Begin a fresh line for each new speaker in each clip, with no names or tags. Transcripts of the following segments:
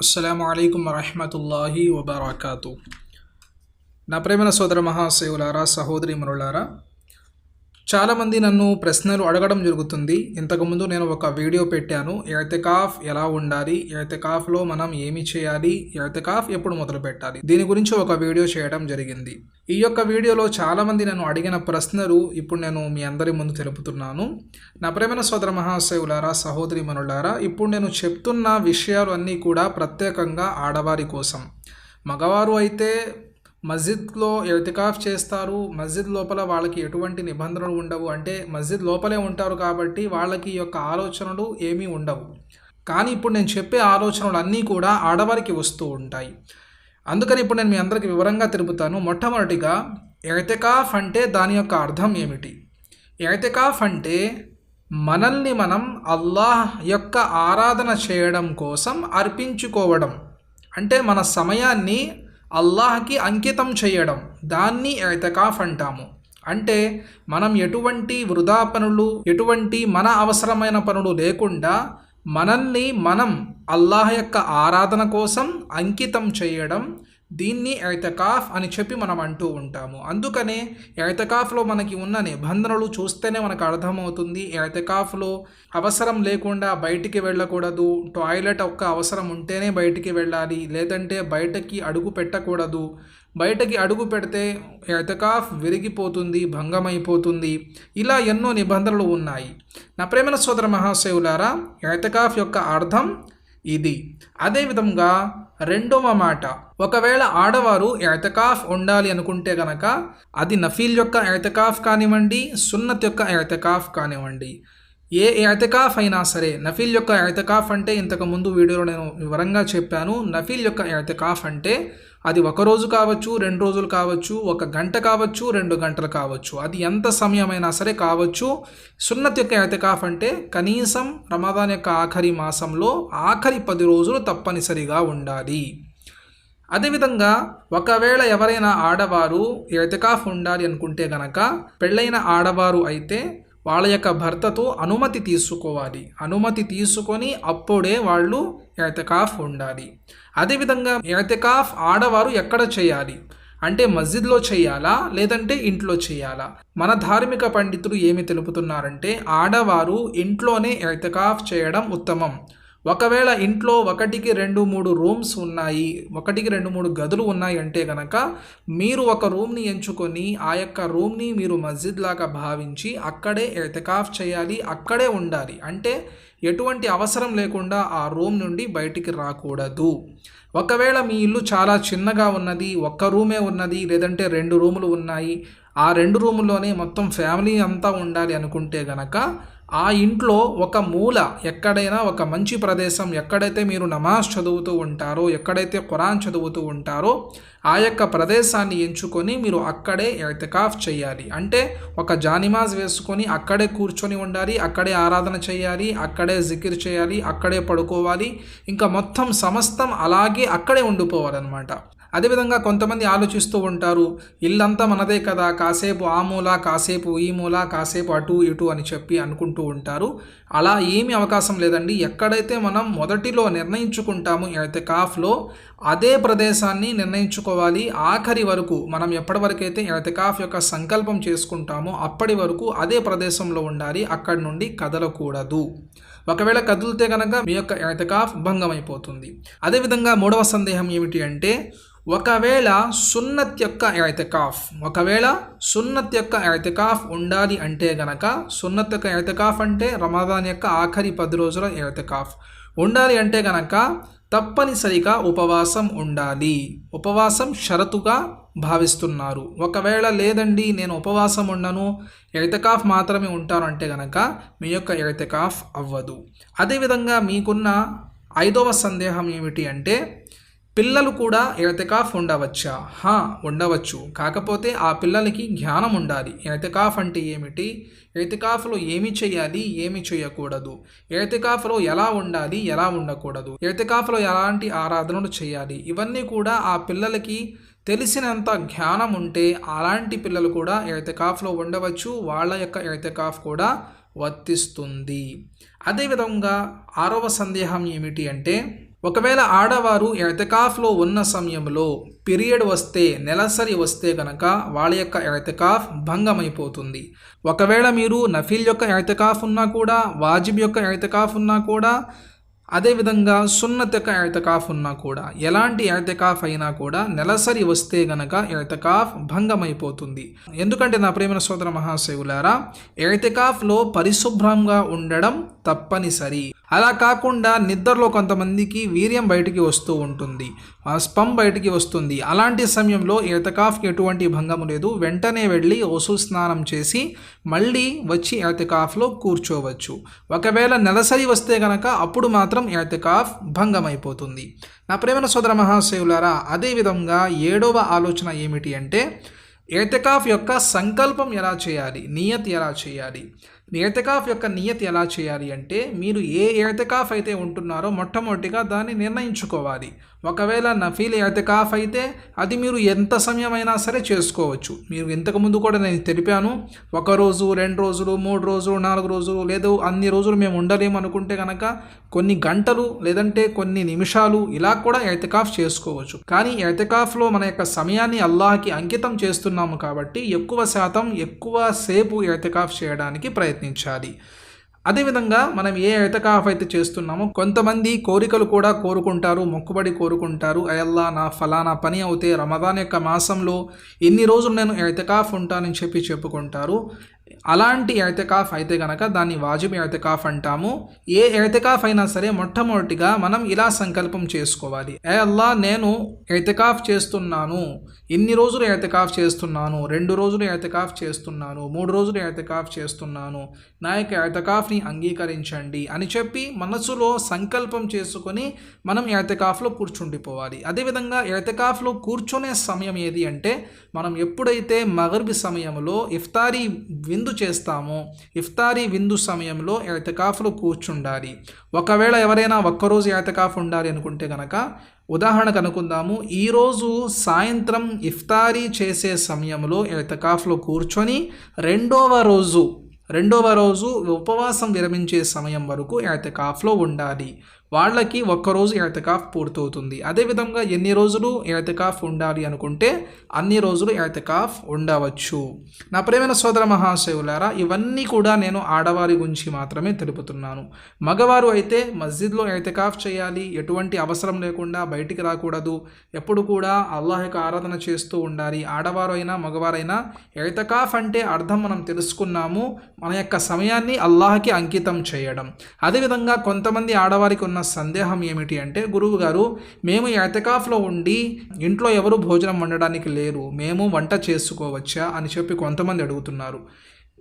అస్సలం అయికం వరహమతుల్లాహి వబర్కాతు. నా ప్రేమల సోదర మహాశయులారా సహోదరి మరులారా చాలామంది నన్ను ప్రశ్నలు అడగడం జరుగుతుంది. ఇంతకుముందు నేను ఒక వీడియో పెట్టాను. ఎర్తకాఫ్ ఎలా ఉండాలి? ఎర్తకాఫ్లో మనం ఏమి చేయాలి? ఎర్తకాఫ్ ఎప్పుడు మొదలు పెట్టాలి? దీని గురించి ఒక వీడియో చేయడం జరిగింది. ఈ యొక్క వీడియోలో చాలామంది నన్ను అడిగిన ప్రశ్నలు ఇప్పుడు నేను మీ అందరి ముందు తెలుపుతున్నాను. నా ప్రేమైన సోదర మహాశయులారా సహోదరి మనులారా ఇప్పుడు నేను చెప్తున్న విషయాలు అన్నీ కూడా ప్రత్యేకంగా ఆడవారి కోసం. మగవారు అయితే మస్జిద్లో ఎతికాఫ్ చేస్తారు మస్జిద్ లోపల వాళ్ళకి ఎటువంటి నిబంధనలు ఉండవు. అంటే మస్జిద్ లోపలే ఉంటారు కాబట్టి వాళ్ళకి యొక్క ఆలోచనలు ఏమీ ఉండవు. కానీ ఇప్పుడు నేను చెప్పే ఆలోచనలు అన్నీ కూడా ఆడవారికి వస్తూ ఉంటాయి. అందుకని ఇప్పుడు నేను మీ అందరికి వివరంగా తెలుపుతాను మొట్టమొదటిగా ఎర్తికాఫ్ అంటే దాని యొక్క అర్థం ఏమిటి? ఎర్తికాఫ్ అంటే మనల్ని మనం అల్లాహ్ యొక్క ఆరాధన చేయడం కోసం అర్పించుకోవడం. అంటే మన సమయాన్ని అల్లాహకి అంకితం చేయడం దాన్ని ఎతకాఫ్ అంటాము. అంటే మనం ఎటువంటి వృధా పనులు ఎటువంటి మన అవసరమైన పనులు లేకుండా మనల్ని మనం అల్లాహ్ యొక్క ఆరాధన కోసం అంకితం చేయడం దీన్ని ఎర్తకాఫ్ అని చెప్పి మనం అంటూ ఉంటాము. అందుకనే ఎర్తకాఫ్లో మనకి ఉన్న నిబంధనలు చూస్తేనే మనకు అర్థమవుతుంది. ఎర్తకాఫ్లో అవసరం లేకుండా బయటికి వెళ్ళకూడదు. టాయిలెట్ ఒక్క అవసరం ఉంటేనే బయటికి వెళ్ళాలి. లేదంటే బయటకి అడుగు పెట్టకూడదు. బయటకి అడుగు పెడితే ఎర్తకాఫ్ విరిగిపోతుంది భంగమైపోతుంది. ఇలా ఎన్నో నిబంధనలు ఉన్నాయి. నా ప్రేమల సోదర మహాశయులారా ఎర్తకాఫ్ యొక్క అర్థం ఇది. అదేవిధంగా రెండవ మాట ఒకవేళ ఆడవారు ఎతకాఫ్ ఉండాలి అనుకుంటే గనక అది నఫీల్ యొక్క ఎతకాఫ్ కానివ్వండి సున్నత్ యొక్క ఎతకాఫ్ కానివ్వండి. ఏ ఎతకాఫ్ అయినా సరే నఫీల్ యొక్క ఎతకాఫ్ అంటే ఇంతకు ముందు వీడియోలో నేను వివరంగా చెప్పాను. నఫీల్ యొక్క ఎతకాఫ్ అంటే అది ఒక రోజు కావచ్చు రెండు రోజులు కావచ్చు ఒక గంట కావచ్చు రెండు గంటలు కావచ్చు. అది ఎంత సమయమైనా సరే కావచ్చు. సున్నత్ యొక్క ఎతకాఫ్ అంటే కనీసం రమదాన్ యొక్క ఆఖరి మాసంలో ఆఖరి పది రోజులు తప్పనిసరిగా ఉండాలి. అదేవిధంగా ఒకవేళ ఎవరైనా ఆడవారు ఎతకాఫ్ ఉండాలి అనుకుంటే గనక పెళ్ళైన ఆడవారు అయితే వాళ్ళ యొక్క భర్తతో అనుమతి తీసుకోవాలి. అనుమతి తీసుకొని అప్పుడే వాళ్ళు ఎతకాఫ్ ఉండాలి. అదేవిధంగా ఎతకాఫ్ ఆడవారు ఎక్కడ చేయాలి? అంటే మస్జిద్లో చేయాలా? లేదంటే ఇంట్లో చేయాలా? మన ధార్మిక పండితులు ఏమి తెలుపుతున్నారంటే ఆడవారు ఇంట్లోనే ఎతకాఫ్ చేయడం ఉత్తమం. ఒకవేళ ఇంట్లో ఒకటికి రెండు మూడు రూమ్స్ ఉన్నాయి ఒకటికి రెండు మూడు గదులు ఉన్నాయి అంటే కనుక మీరు ఒక రూమ్ని ఎంచుకొని ఆ యొక్క రూమ్ని మీరు మస్జిద్ లాగా భావించి అక్కడే ఎతకాఫ్ చేయాలి అక్కడే ఉండాలి. అంటే ఎటువంటి అవసరం లేకుండా ఆ రూమ్ నుండి బయటికి రాకూడదు. ఒకవేళ మీ ఇల్లు చాలా చిన్నగా ఉన్నది ఒక్క రూమే ఉన్నది లేదంటే రెండు రూములు ఉన్నాయి ఆ రెండు రూముల్లోనే మొత్తం ఫ్యామిలీ అంతా ఉండాలి అనుకుంటే గనక ఆ ఇంట్లో ఒక మూల ఎక్కడైనా ఒక మంచి ప్రదేశం ఎక్కడైతే మీరు నమాజ్ చదువుతూ ఉంటారో ఎక్కడైతే ఖురాన్ చదువుతూ ఉంటారో ఆ యొక్క ప్రదేశాన్ని ఎంచుకొని మీరు అక్కడే ఎతకాఫ్ చేయాలి. అంటే ఒక జానిమాజ్ వేసుకొని అక్కడే కూర్చొని ఉండాలి అక్కడే ఆరాధన చేయాలి అక్కడే జికిర్ చేయాలి అక్కడే పడుకోవాలి. ఇంకా మొత్తం సమస్తం అలాగే అక్కడే ఉండిపోవాలన్నమాట. అదేవిధంగా కొంతమంది ఆలోచిస్తూ ఉంటారు ఇల్లంతా మనదే కదా కాసేపు ఆ మూల కాసేపు ఈ మూల కాసేపు అటు ఇటు అని చెప్పి అనుకుంటూ ఉంటారు. అలా ఏమీ అవకాశం లేదండి. ఎక్కడైతే మనం మొదటిలో నిర్ణయించుకుంటామో అయితే కాఫ్లో అదే ప్రదేశాన్ని నిర్ణయించుకోవాలి. ఆఖరి వరకు మనం ఎప్పటివరకైతే ఎడతకాఫ్ యొక్క సంకల్పం చేసుకుంటామో అప్పటి వరకు అదే ప్రదేశంలో ఉండాలి. అక్కడి నుండి కదలకూడదు. ఒకవేళ కదిలితే కనుక మీ యొక్క ఎడతకాఫ్ భంగమైపోతుంది. అదేవిధంగా మూడవ సందేహం ఏమిటి అంటే ఒకవేళ సున్నత్ యొక్క ఎతకాఫ్ ఒకవేళ సున్నత్ యొక్క ఎతకాఫ్ ఉండాలి అంటే గనక సున్నత్ యొక్క ఎతకాఫ్ అంటే రమాదాన్ యొక్క ఆఖరి పది రోజుల ఎతకాఫ్ ఉండాలి అంటే గనక తప్పనిసరిగా ఉపవాసం ఉండాలి. ఉపవాసం షరతుగా భావిస్తున్నారు. ఒకవేళ లేదండి నేను ఉపవాసం ఉండను ఎతకాఫ్ మాత్రమే ఉంటాను అంటే గనక మీ యొక్క ఎతకాఫ్ అవ్వదు. అదేవిధంగా మీకున్న ఐదవ సందేహం ఏమిటి అంటే పిల్లలు కూడా ఎతకాఫ్ ఉండవచ్చా? హా ఉండవచ్చు. కాకపోతే ఆ పిల్లలకి జ్ఞానం ఉండాలి. ఎతకాఫ్ అంటే ఏమిటి? ఎతికాఫ్లో ఏమి చేయాలి? ఏమి చేయకూడదు. ఎతికాఫ్లో ఎలా ఉండాలి? ఎలా ఉండకూడదు. ఎతికాఫ్లో ఎలాంటి ఆరాధనలు చేయాలి? ఇవన్నీ కూడా ఆ పిల్లలకి తెలిసినంత జ్ఞానం ఉంటే అలాంటి పిల్లలు కూడా ఎతకాఫ్లో ఉండవచ్చు. వాళ్ళ యొక్క ఎతకాఫ్ కూడా వర్తిస్తుంది. అదేవిధంగా ఆరవ సందేహం ఏమిటి అంటే ఒకవేళ ఆడవారు ఎతకాఫ్లో ఉన్న సమయంలో పీరియడ్ వస్తే నెలసరి వస్తే కనుక వాళ్ళ యొక్క ఎతకాఫ్ భంగమైపోతుంది. ఒకవేళ మీరు నఫీల్ యొక్క ఎతకాఫ్ ఉన్నా కూడా వాజిబ్ యొక్క ఎతకాఫ్ ఉన్నా కూడా అదేవిధంగా సున్నత్ యొక్క ఎతకాఫ్ ఉన్నా కూడా ఎలాంటి ఎతకాఫ్ అయినా కూడా నెలసరి వస్తే గనక ఎతకాఫ్ భంగమైపోతుంది. ఎందుకంటే నా ప్రేమ సోదర మహాశివులారా ఎతకాఫ్లో పరిశుభ్రంగా ఉండడం తప్పనిసరి. అలా కాకుండా నిద్రలో కొంతమందికి వీర్యం బయటికి వస్తూ ఉంటుంది. ఆ స్పమ్ బయటికి వస్తుంది. అలాంటి సమయంలో ఎతకాఫ్కి ఎటువంటి భంగం లేదు. వెంటనే వెళ్ళి వసు స్నానం చేసి మళ్ళీ వచ్చి ఎతకాఫ్లో కూర్చోవచ్చు. ఒకవేళ నెలసరి వస్తే కనుక అప్పుడు మాత్రం ఎతకాఫ్ భంగమైపోతుంది. నా ప్రేమన సోదర మహాశివులారా అదేవిధంగా ఏడవ ఆలోచన ఏమిటి అంటే ఏతకాఫ్ యొక్క సంకల్పం ఎలా చేయాలి? నియత్ ఎలా చేయాలి? ఏతకాఫ్ యొక్క నియతి ఎలా చేయాలి అంటే మీరు ఏ ఏతకాఫ్ అయితే ఉంటున్నారో మొట్టమొదటిగా దాన్ని నిర్ణయించుకోవాలి. ఒకవేళ నఫీల్ ఏతకాఫ్ అయితే అది మీరు ఎంత సమయమైనా సరే చేసుకోవచ్చు. మీరు ఇంతకుముందు కూడా నేను తెలిపాను ఒక రోజు రెండు రోజులు మూడు రోజులు నాలుగు రోజులు లేదు అన్ని రోజులు మేము ఉండలేము అనుకుంటే కనుక కొన్ని గంటలు లేదంటే కొన్ని నిమిషాలు ఇలా కూడా ఎతకాఫ్ చేసుకోవచ్చు. కానీ ఎతకాఫ్లో మన యొక్క సమయాన్ని అల్లాహకి అంకితం చేస్తున్నాము కాబట్టి ఎక్కువ శాతం ఎక్కువ సేపు ఎతకాఫ్ చేయడానికి ప్రయత్నించాలి. అదేవిధంగా మనం ఏ ఎతకాఫ్ అయితే చేస్తున్నామో కొంతమంది కోరికలు కూడా కోరుకుంటారు మొక్కుబడి కోరుకుంటారు. అయల్లా నా ఫలానా పని అవుతే రమదాన్ యొక్క మాసంలో ఎన్ని రోజులు నేను ఎతకాఫ్ ఉంటానని చెప్పి చెప్పుకుంటారు. అలాంటి ఎతకాఫ్ అయితే కనుక దాన్ని వాజిబ్ ఎతకాఫ్ అంటాము. ఏ ఎతకాఫ్ అయినా సరే మొట్టమొదటిగా మనం ఇలా సంకల్పం చేసుకోవాలి. ఏ అల్లా నేను ఎతకాఫ్ చేస్తున్నాను. ఇన్ని రోజులు ఎతకాఫ్ చేస్తున్నాను? రెండు రోజులు ఎతకాఫ్ చేస్తున్నాను. మూడు రోజులు ఎతకాఫ్ చేస్తున్నాను. నా యొక్క ఎతకాఫ్ని అంగీకరించండి అని చెప్పి మనసులో సంకల్పం చేసుకొని మనం ఎతకాఫ్లో కూర్చుండిపోవాలి. అదేవిధంగా ఎతకాఫ్లో కూర్చునే సమయం ఏది అంటే మనం ఎప్పుడైతే మగర్బి సమయంలో ఇఫ్తారీ విందు చేస్తామో. ఇఫ్తారీ విందు సమయంలో ఎతకాఫ్లో కూర్చుండాలి. ఒకవేళ ఎవరైనా ఒక్కరోజు ఎతకాఫ్ ఉండాలి అనుకుంటే కనుక ఉదాహరణకు అనుకుందాము ఈరోజు సాయంత్రం ఇఫ్తారీ చేసే సమయంలో ఎతకాఫ్లో కూర్చొని రెండవ రోజు రెండవ రోజు ఉపవాసం విరమించే సమయం వరకు ఎతకాఫ్లో ఉండాలి. వాళ్ళకి ఒక్కరోజు ఎర్తకాఫ్ పూర్తవుతుంది. అదేవిధంగా ఎన్ని రోజులు ఎర్తకాఫ్ ఉండాలి అనుకుంటే అన్ని రోజులు ఎర్తకాఫ్ ఉండవచ్చు. నా ప్రేమైన సోదర మహాశివులారా ఇవన్నీ కూడా నేను ఆడవారి గురించి మాత్రమే తెలుపుతున్నాను. మగవారు అయితే మస్జిద్లో ఎర్తకాఫ్ చేయాలి ఎటువంటి అవసరం లేకుండా బయటికి రాకూడదు. ఎప్పుడు కూడా అల్లాహ్ యొక్క ఆరాధన చేస్తూ ఉండాలి. ఆడవారు అయినా మగవారైనా ఎర్తకాఫ్ అంటే అర్థం మనం తెలుసుకున్నాము. మన యొక్క సమయాన్ని అల్లాహకి అంకితం చేయడం. అదేవిధంగా కొంతమంది ఆడవారికి ఉన్న సందేహం ఏమిటి అంటే గురువు గారు మేము ఎతకాఫ్లో ఉండి ఇంట్లో ఎవరు భోజనం వండడానికి లేరు మేము వంట చేసుకోవచ్చా అని చెప్పి కొంతమంది అడుగుతున్నారు.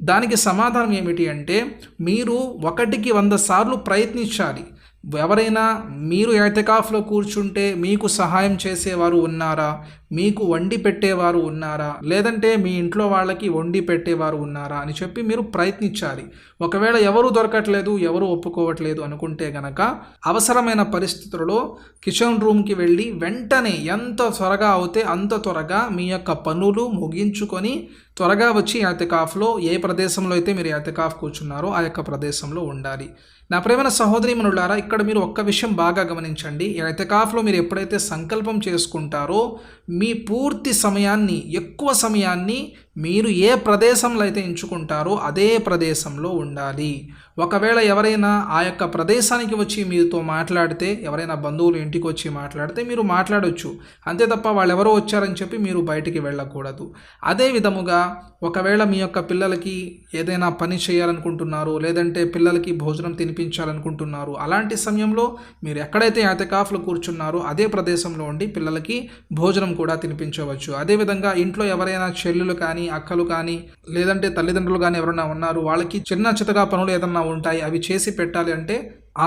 దానికి సమాధానం ఏమిటి అంటే మీరు ఒకటికి వంద సార్లు ప్రయత్నించాలి. ఎవరైనా మీరు ఎతకాఫ్లో కూర్చుంటే మీకు సహాయం చేసేవారు ఉన్నారా? మీకు వండి పెట్టేవారు ఉన్నారా? లేదంటే మీ ఇంట్లో వాళ్ళకి వండి పెట్టేవారు ఉన్నారా? అని చెప్పి మీరు ప్రయత్నించాలి. ఒకవేళ ఎవరు దొరకట్లేదు ఎవరు ఒప్పుకోవట్లేదు అనుకుంటే గనక అవసరమైన పరిస్థితులలో కిచెన్ రూమ్కి వెళ్ళి వెంటనే ఎంత త్వరగా అవుతే అంత త్వరగా మీ యొక్క పనులు ముగించుకొని త్వరగా వచ్చి ఎతకాఫ్లో ఏ ప్రదేశంలో అయితే మీరు ఎతకాఫ్ కూర్చున్నారో ఆ యొక్క ప్రదేశంలో ఉండాలి. నా ప్రేమైన సహోదరి మనులారా ఇక్కడ మీరు ఒక్క విషయం బాగా గమనించండి. ఎతకాఫ్లో మీరు ఎప్పుడైతే సంకల్పం చేసుకుంటారో మీ పూర్తి సమయాన్ని ఎక్కువ సమయాన్ని మీరు ఏ ప్రదేశంలో అయితే ఎంచుకుంటారో అదే ప్రదేశంలో ఉండాలి. ఒకవేళ ఎవరైనా ఆ యొక్క ప్రదేశానికి వచ్చి మీతో మాట్లాడితే ఎవరైనా బంధువులు ఇంటికి వచ్చి మాట్లాడితే మీరు మాట్లాడొచ్చు. అంతే తప్ప వాళ్ళు ఎవరో వచ్చారని చెప్పి మీరు బయటికి వెళ్ళకూడదు. అదే విధముగా ఒకవేళ మీ యొక్క పిల్లలకి ఏదైనా పని చేయాలనుకుంటున్నారు లేదంటే పిల్లలకి భోజనం తినిపించాలనుకుంటున్నారు అలాంటి సమయంలో మీరు ఎక్కడైతే యాతకాఫ్లు కూర్చున్నారో అదే ప్రదేశంలో ఉండి పిల్లలకి భోజనం కూడా తినిపించవచ్చు. అదేవిధంగా ఇంట్లో ఎవరైనా చెల్లులు కానీ అక్కలు కానీ లేదంటే తల్లిదండ్రులు కానీ ఎవరైనా ఉన్నారు వాళ్ళకి చిన్న చితగా పనులు ఏదన్నా ఉంటాయి అవి చేసి పెట్టాలి అంటే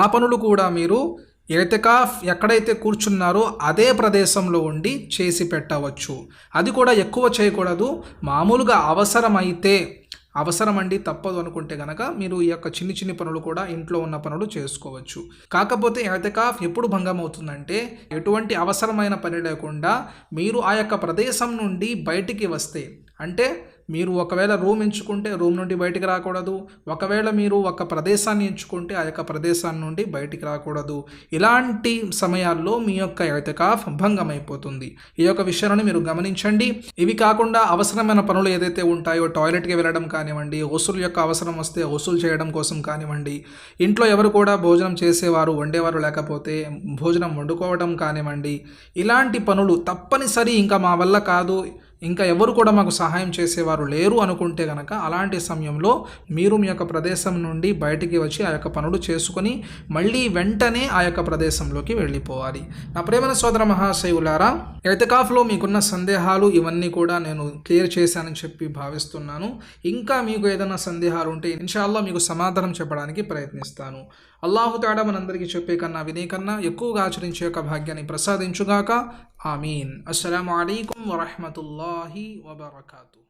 ఆ పనులు కూడా మీరు ఎతకాఫ్ ఎక్కడైతే కూర్చున్నారో అదే ప్రదేశంలో ఉండి చేసి పెట్టవచ్చు. అది కూడా ఎక్కువ చేయకూడదు. మామూలుగా అవసరమైతే అవసరం అండి తప్పదు అనుకుంటే గనక మీరు ఈ యొక్క చిన్ని చిన్ని పనులు కూడా ఇంట్లో ఉన్న పనులు చేసుకోవచ్చు. కాకపోతే ఎతకాఫ్ ఎప్పుడు భంగం అవుతుందంటే ఎటువంటి అవసరమైన పని లేకుండా మీరు ఆ యొక్క ప్రదేశం నుండి బయటికి వస్తే అంటే మీరు ఒకవేళ రూమ్ ఎంచుకుంటే రూమ్ నుండి బయటికి రాకూడదు. ఒకవేళ మీరు ఒక ప్రదేశాన్ని ఎంచుకుంటే ఆ యొక్క ప్రదేశాన్ని నుండి బయటికి రాకూడదు. ఇలాంటి సమయాల్లో మీ యొక్క ఎతకాఫ్ అయిపోతుంది ఈ యొక్క విషయాలను మీరు గమనించండి. ఇవి కాకుండా అవసరమైన పనులు ఏదైతే ఉంటాయో టాయిలెట్కి వెళ్ళడం కానివ్వండి వసూలు యొక్క అవసరం వస్తే వసూలు చేయడం కోసం కానివ్వండి ఇంట్లో ఎవరు కూడా భోజనం చేసేవారు వండేవారు లేకపోతే భోజనం వండుకోవడం కానివ్వండి ఇలాంటి పనులు తప్పనిసరి ఇంకా మా వల్ల కాదు. ఇంకా ఎవరు కూడా మాకు సహాయం చేసేవారు లేరు అనుకుంటే కనుక అలాంటి సమయంలో మీరు మీ యొక్క ప్రదేశం నుండి బయటికి వచ్చి ఆ యొక్క పనులు చేసుకొని మళ్ళీ వెంటనే ఆ యొక్క ప్రదేశంలోకి వెళ్ళిపోవాలి. నా ప్రేమన సోదర మహాశయులారా ఎతకాఫ్లో మీకున్న సందేహాలు ఇవన్నీ కూడా నేను క్లియర్ చేశానని చెప్పి భావిస్తున్నాను. ఇంకా మీకు ఏదైనా సందేహాలు ఉంటే ఇన్షాల్లో మీకు సమాధానం చెప్పడానికి ప్రయత్నిస్తాను. అల్లాహుతాడా మనందరికీ చెప్పే కన్నా వినే కన్నా ఎక్కువగా ఆచరించే యొక్క భాగ్యాన్ని ప్రసాదించుగాక. ఆమీన్. అస్సలం అయికం వరహమతుల్లాహి వబర్కాతూ.